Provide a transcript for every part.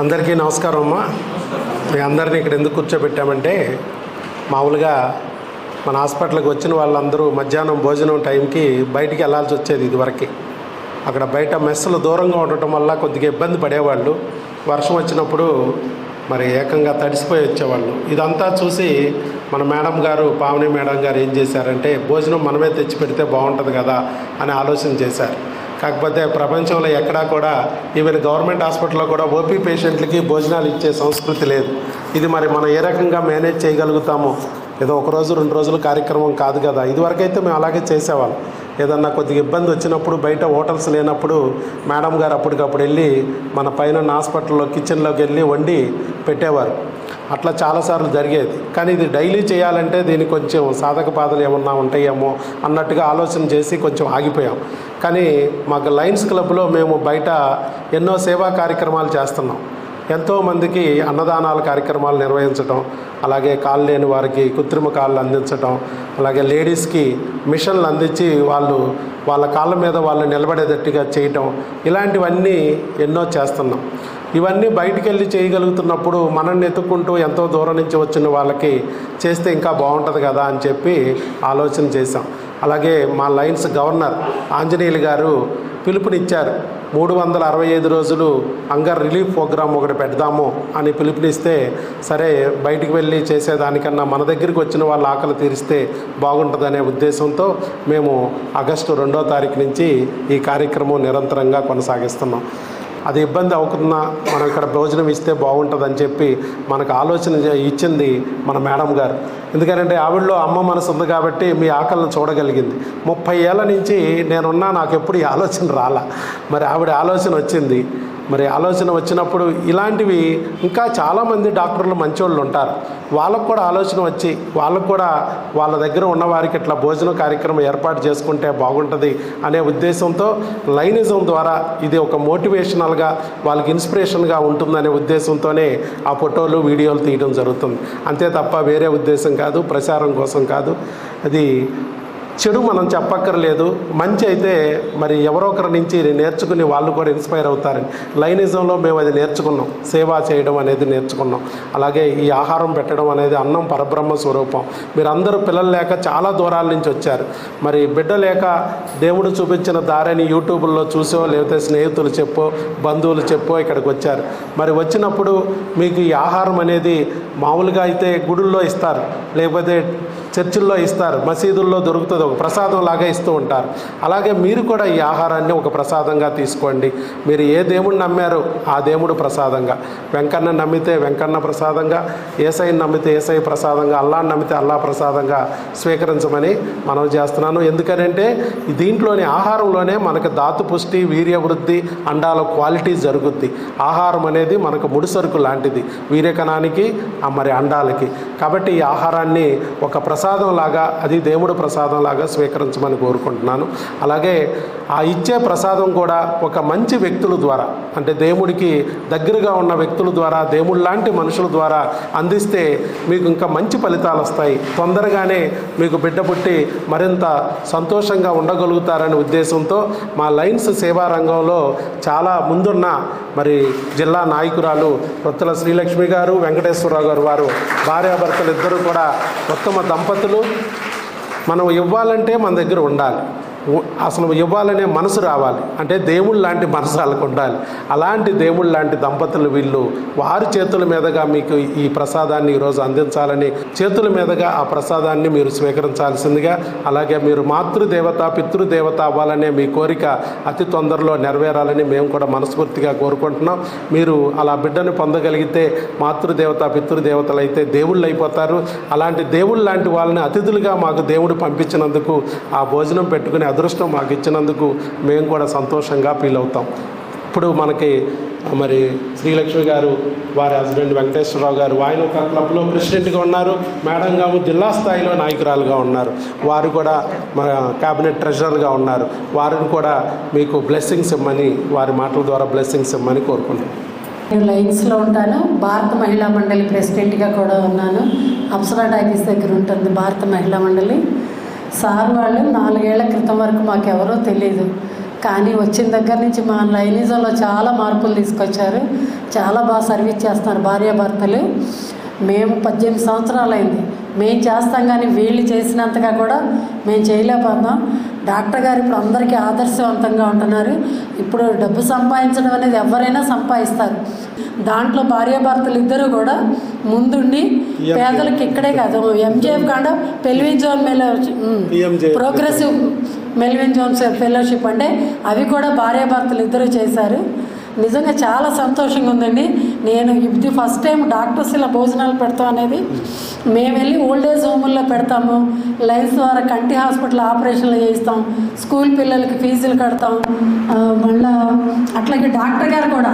అందరికీ నమస్కారం అమ్మా. మీ అందరినీ ఇక్కడ ఎందుకు కూర్చోబెట్టామంటే మామూలుగా మన హాస్పిటల్కి వచ్చిన వాళ్ళందరూ మధ్యాహ్నం భోజనం టైంకి బయటికి వెళ్ళాల్సి వచ్చేది ఇదివరకు. అక్కడ బయట మెస్సులు దూరంగా ఉండటం వల్ల కొద్దిగా ఇబ్బంది పడేవాళ్ళు. వర్షం వచ్చినప్పుడు మరి ఏకంగా తడిసిపోయి వచ్చేవాళ్ళు. ఇదంతా చూసి మన మేడం గారు పావని మేడం గారు ఏం చేశారంటే భోజనం మనమే తెచ్చి పెడితే బాగుంటుంది కదా అని ఆలోచన చేశారు. కాకపోతే ప్రపంచంలో ఎక్కడా కూడా ఈవెన్ గవర్నమెంట్ హాస్పిటల్లో కూడా ఓపీ పేషెంట్లకి భోజనాలు ఇచ్చే సంస్కృతి లేదు. ఇది మరి మనం ఏ రకంగా మేనేజ్ చేయగలుగుతామో? ఏదో ఒక రోజు రెండు రోజుల కార్యక్రమం కాదు కదా. ఇదివరకైతే మేము అలాగే చేసేవాళ్ళం. ఏదన్నా కొద్దిగా ఇబ్బంది వచ్చినప్పుడు బయట హోటల్స్ లేనప్పుడు మేడం గారు అప్పటికప్పుడు వెళ్ళి మన పైన ఉన్న హాస్పిటల్లో కిచెన్లోకి వెళ్ళి వండి పెట్టేవారు. అట్లా చాలాసార్లు జరిగేది. కానీ ఇది డైలీ చేయాలంటే దీనికి కొంచెం సాధక బాధలు ఏమన్నా ఉంటాయేమో అన్నట్టుగా ఆలోచన చేసి కొంచెం ఆగిపోయాం. కానీ మాకు లయన్స్ క్లబ్లో మేము బయట ఎన్నో సేవా కార్యక్రమాలు చేస్తున్నాం. ఎంతోమందికి అన్నదానాల కార్యక్రమాలు నిర్వహించడం అలాగే కాళ్ళు లేని వారికి కృత్రిమ కాళ్ళు అందించడం అలాగే లేడీస్కి మిషన్లు అందించి వాళ్ళు వాళ్ళ కాళ్ళ మీద వాళ్ళు నిలబడేటట్టుగా చేయటం ఇలాంటివన్నీ ఎన్నో చేస్తున్నాం. ఇవన్నీ బయటికి వెళ్ళి చేయగలుగుతున్నప్పుడు మనల్ని ఎత్తుక్కుంటూ ఎంతో దూరం నుంచి వచ్చిన వాళ్ళకి చేస్తే ఇంకా బాగుంటుంది కదా అని చెప్పి ఆలోచన చేశాం. అలాగే మా లయన్స్ గవర్నర్ ఆంజనేయులు గారు పిలుపునిచ్చారు. మూడు వందల అరవై ఐదు రోజులు అంగర్ రిలీఫ్ ప్రోగ్రామ్ ఒకటి పెడదాము అని పిలుపునిస్తే సరే బయటికి వెళ్ళి చేసేదానికన్నా మన దగ్గరికి వచ్చిన వాళ్ళ ఆకలి తీరిస్తే బాగుంటుందనే ఉద్దేశంతో మేము ఆగస్టు రెండో తారీఖు నుంచి ఈ కార్యక్రమం నిరంతరంగా కొనసాగిస్తున్నాం. అది ఇబ్బంది అవుతున్నా మనం ఇక్కడ భోజనం ఇస్తే బాగుంటుందని చెప్పి మనకు ఆలోచన ఇచ్చింది మన మేడం గారు. ఎందుకంటే ఆవిడలో అమ్మ మనసు ఉంది కాబట్టి మీ ఆకలిని చూడగలిగింది. ముప్పై ఏళ్ళ నుంచి నేనున్నా నాకు ఎప్పుడు ఈ ఆలోచన రాలా. మరి ఆవిడ ఆలోచన వచ్చింది మరి ఆలోచన వచ్చినప్పుడు ఇలాంటివి ఇంకా చాలామంది డాక్టర్లు మంచోళ్ళు ఉంటారు. వాళ్ళకు కూడా ఆలోచన వచ్చి వాళ్ళకు కూడా వాళ్ళ దగ్గర ఉన్న వారికి ఇట్లా భోజన కార్యక్రమం ఏర్పాటు చేసుకుంటే బాగుంటుంది అనే ఉద్దేశంతో లైనిజం ద్వారా ఇది ఒక మోటివేషనల్గా వాళ్ళకి ఇన్స్పిరేషన్గా ఉంటుందనే ఉద్దేశంతోనే ఆ ఫోటోలు వీడియోలు తీయడం జరుగుతుంది. అంతే తప్ప వేరే ఉద్దేశం కాదు ప్రచారం కోసం కాదు. అది చెడు మనం చెప్పక్కర్లేదు. మంచి అయితే మరి ఎవరో ఒకరి నుంచి నేర్చుకుని వాళ్ళు కూడా ఇన్స్పైర్ అవుతారని. లైనిజంలో మేము అది నేర్చుకున్నాం. సేవ చేయడం అనేది నేర్చుకున్నాం. అలాగే ఈ ఆహారం పెట్టడం అనేది అన్నం పరబ్రహ్మ స్వరూపం. మీరందరూ పిల్లలు లేక చాలా దూరాల నుంచి వచ్చారు. మరి బిడ్డ లేక దేవుడు చూపించిన దారిని యూట్యూబ్లో చూసో లేకపోతే స్నేహితులు చెప్పో బంధువులు చెప్పో ఇక్కడికి వచ్చారు. మరి వచ్చినప్పుడు మీకు ఈ ఆహారం అనేది మామూలుగా అయితే గుడుల్లో ఇస్తారు. లేకపోతే చర్చిల్లో ఇస్తారు మసీదుల్లో దొరుకుతుంది ఒక ప్రసాదం లాగా ఇస్తూ ఉంటారు. అలాగే మీరు కూడా ఈ ఆహారాన్ని ఒక ప్రసాదంగా తీసుకోండి. మీరు ఏ దేవుడిని నమ్మారో ఆ దేవుడు ప్రసాదంగా. వెంకన్న నమ్మితే వెంకన్న ప్రసాదంగా ఏసైని నమ్మితే ఏసై ప్రసాదంగా అల్లాన్ని నమ్మితే అల్లా ప్రసాదంగా స్వీకరించమని మనం చేస్తున్నాను. ఎందుకనంటే దీంట్లోని ఆహారంలోనే మనకు ధాతు పుష్టి వీర్యవృద్ధి అండాల క్వాలిటీ జరుగుద్ది. ఆహారం అనేది మనకు ముడిసరుకు లాంటిది. వీర్యకణానికి మరి అండాలకి. కాబట్టి ఈ ఆహారాన్ని ఒక ప్రసా లాగా అది దేవుడు ప్రసాదం లాగా స్వీకరించమని కోరుకుంటున్నాను. అలాగే ఆ ఇచ్చే ప్రసాదం కూడా ఒక మంచి వ్యక్తుల ద్వారా అంటే దేవుడికి దగ్గరగా ఉన్న వ్యక్తుల ద్వారా దేవుడు లాంటి మనుషుల ద్వారా అందిస్తే మీకు ఇంకా మంచి ఫలితాలు వస్తాయి. తొందరగానే మీకు బిడ్డ పుట్టి మరింత సంతోషంగా ఉండగలుగుతారనే ఉద్దేశంతో మా లైన్స్ సేవా రంగంలో చాలా ముందున్న మరి జిల్లా నాయకురాలు రొత్తుల శ్రీలక్ష్మి గారు వెంకటేశ్వరరావు గారు వారు భార్యాభర్తలు ఇద్దరు కూడా ఉత్తమ దంపతులు మనం ఇవ్వాలంటే మన దగ్గర ఉండాలి. అసలు ఇవ్వాలనే మనసు రావాలి. అంటే దేవుళ్ళ లాంటి మనసు వాళ్ళకు ఉండాలి. అలాంటి దేవుళ్ళ లాంటి దంపతులు వీళ్ళు వారి చేతుల మీదుగా మీకు ఈ ప్రసాదాన్ని ఈరోజు అందించాలని చేతుల మీదుగా ఆ ప్రసాదాన్ని మీరు స్వీకరించాల్సిందిగా అలాగే మీరు మాతృదేవత పితృదేవత అవ్వాలనే మీ కోరిక అతి తొందరలో నెరవేరాలని మేము కూడా మనస్ఫూర్తిగా కోరుకుంటున్నాం. మీరు అలా బిడ్డను పొందగలిగితే మాతృదేవత పితృదేవతలు అయితే దేవుళ్ళు అయిపోతారు. అలాంటి దేవుళ్ళు లాంటి వాళ్ళని అతిథులుగా మాకు దేవుడు పంపించినందుకు ఆ భోజనం పెట్టుకుని అదృష్టం మాకు ఇచ్చినందుకు మేము కూడా సంతోషంగా ఫీల్ అవుతాం. ఇప్పుడు మనకి మరి శ్రీలక్ష్మి గారు వారి హస్బెండ్ వెంకటేశ్వరరావు గారు ఆయన ఒక క్లబ్లో ప్రెసిడెంట్గా ఉన్నారు. మేడం గారు జిల్లా స్థాయిలో నాయకురాలుగా ఉన్నారు. వారు కూడా మన క్యాబినెట్ ట్రెజరర్గా ఉన్నారు. వారిని కూడా మీకు బ్లెస్సింగ్స్ ఇమ్మని వారి మాటల ద్వారా బ్లెస్సింగ్స్ ఇమ్మని కోరుకుంటున్నాను నేను లైన్స్లో ఉంటాను. భారత మహిళా మండలి ప్రెసిడెంట్గా కూడా ఉన్నాను. అప్సరా టాకీస్ దగ్గర ఉంటుంది భారత మహిళా మండలి. సార్ వాళ్ళు నాలుగేళ్ళ క్రితం వరకు మాకెవరో తెలియదు కానీ వచ్చిన దగ్గర నుంచి మా లైనిజంలో చాలా మార్పులు తీసుకొచ్చారు. చాలా బాగా సర్వీస్ చేస్తున్నారు భార్యాభర్తలు. మేము పద్దెనిమిది సంవత్సరాలు అయింది మేము చేస్తాం కానీ వీళ్ళు చేసినంతగా కూడా మేము చేయలేకపోతున్నాం. డాక్టర్ గారు ఇప్పుడు అందరికీ ఆదర్శవంతంగా ఉంటున్నారు. ఇప్పుడు డబ్బు సంపాదించడం అనేది ఎవరైనా సంపాదిస్తారు. దాంట్లో భార్యాభర్తలు ఇద్దరు కూడా ముందుండి పేదలకు ఇక్కడే కాదు. ఎంజేఎఫ్ కాండ పెల్విన్ జోన్ మేల. ప్రోగ్రెసివ్ మెల్విన్ జోన్స్ ఫెలోషిప్ అంటే అవి కూడా భార్యాభర్తలు ఇద్దరు చేశారు. నిజంగా చాలా సంతోషంగా ఉందండి. నేను ఇది ఫస్ట్ టైం డాక్టర్స్ ఇలా భోజనాలు పెడతాం అనేది. మేము వెళ్ళి ఓల్డ్ ఏజ్ హోముల్లో పెడతాము. లైన్స్ ద్వారా కంటి హాస్పిటల్ ఆపరేషన్లు చేయిస్తాం. స్కూల్ పిల్లలకి ఫీజులు కడతాం. మళ్ళా అట్లాగే డాక్టర్ గారు కూడా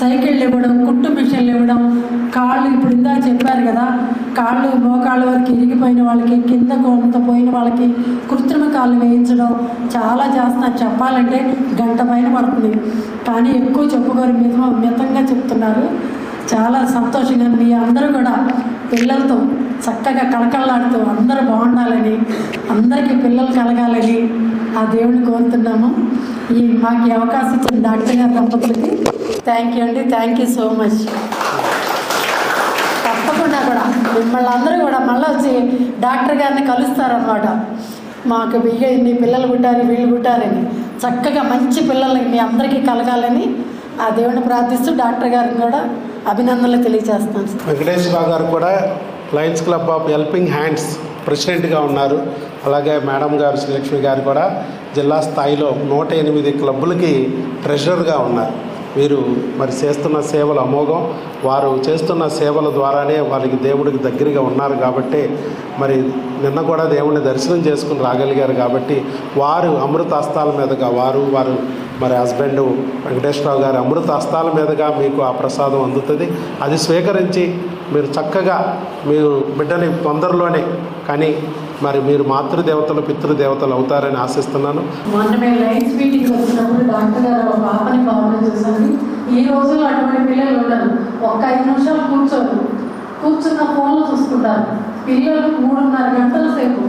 సైకిళ్ళు ఇవ్వడం కుట్టు మిషన్లు ఇవ్వడం కాళ్ళు ఇప్పుడు ఇందాక చెప్పారు కదా కాళ్ళు మోకాళ్ళ వరకు ఇరిగిపోయిన వాళ్ళకి కింద కొంత పోయిన వాళ్ళకి కృత్రిమ కాళ్ళు వేయించడం చాలా చేస్తున్నారు. చెప్పాలంటే గంట పైన పడుతుంది. కానీ ఎక్కువ చెప్పుకోరు మిత మితంగా చెప్తున్నారు. చాలా సంతోషంగా మీ అందరూ కూడా పిల్లలతో చక్కగా కళకళలాడుతూ అందరూ బాగుండాలని అందరికీ పిల్లలు కలగాలని ఆ దేవుడిని కోరుతున్నాము. ఈ మాకు అవకాశం ఇచ్చిన డాక్టర్ గారి దంపతులకి థ్యాంక్ యూ అండి. థ్యాంక్ యూ సో మచ్ తప్పకుండా కూడా మిమ్మల్ని అందరూ కూడా మళ్ళీ వచ్చి డాక్టర్ గారిని కలుస్తారనమాట మాకు బియ్య ఇన్ని పిల్లలు పుట్టారు వీళ్ళు పుట్టారని. చక్కగా మంచి పిల్లలకి మీ అందరికీ కలగాలని ఆ దేవుని ప్రార్థిస్తూ డాక్టర్ గారిని కూడా అభినందనలు తెలియజేస్తాను. వెంకటేశ్వరరావు గారు కూడా Lions club of helping hands ప్రెసిడెంట్గా ఉన్నారు. అలాగే మేడం గారు శ్రీలక్ష్మి గారు కూడా జిల్లా స్థాయిలో నూట ఎనిమిది క్లబ్బులకి ట్రెజరర్గా ఉన్నారు. వీరు మరి చేస్తున్న సేవలు అమోఘం వారు చేస్తున్న సేవల ద్వారానే వారికి దేవుడికి దగ్గరగా ఉన్నారు కాబట్టి మరి నిన్న కూడా దేవుడిని దర్శనం చేసుకుని రాగలిగారు కాబట్టి వారు అమృత హస్తాల మీదుగా వారు వారు మరి హస్బెండ్ వెంకటేశ్వరరావు గారి అమృత హస్తాల మీదుగా మీకు ఆ ప్రసాదం అందుతుంది. అది స్వీకరించి మీరు చక్కగా మీరు బిడ్డని తొందరలోనే కానీ మరి మీరు మాతృదేవతలు పితృదేవతలు అవుతారని ఆశిస్తున్నాను. మొన్న మేము లైన్స్ మీటింగ్ వచ్చినప్పుడు డాక్టర్ గారు పాపని బాబుని చూసాను ఈ రోజుల్లో అటువంటి పిల్లలు ఉండరు. ఒక్క ఐదు నిమిషాలు కూర్చోరు. కూర్చున్న ఫోన్లు చూసుకుంటారు. పిల్లలు మూడున్నర గంటల సేపు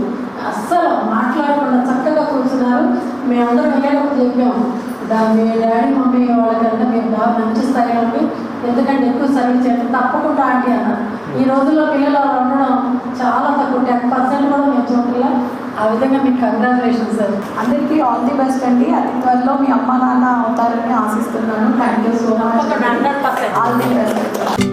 అస్సలు మాట్లాడకుండా చక్కగా కూర్చున్నారు. మేమందరం వెళ్ళాలని చెప్పాము. మీ డాడీ మమ్మీ వాళ్ళకంటే మీరు బాగా మంచి స్థాయిలో ఉండి ఎందుకంటే ఎక్కువ సర్వీస్ చేయండి తప్పకుండా ఆంటీ అన్నారు ఈ రోజుల్లో పిల్లలు అలా ఉండడం చాలా తక్కువ. టెన్ పర్సెంట్ కూడా మేము చూడలే ఆ విధంగా మీకు కంగ్రాచులేషన్ సార్ అందరికీ ఆల్ ది బెస్ట్ అండి. అతి త్వరలో మీ అమ్మ నాన్న అవుతారని ఆశిస్తున్నాను. థ్యాంక్ యూ సో మచ్ తప్పకుండా 100%. All the best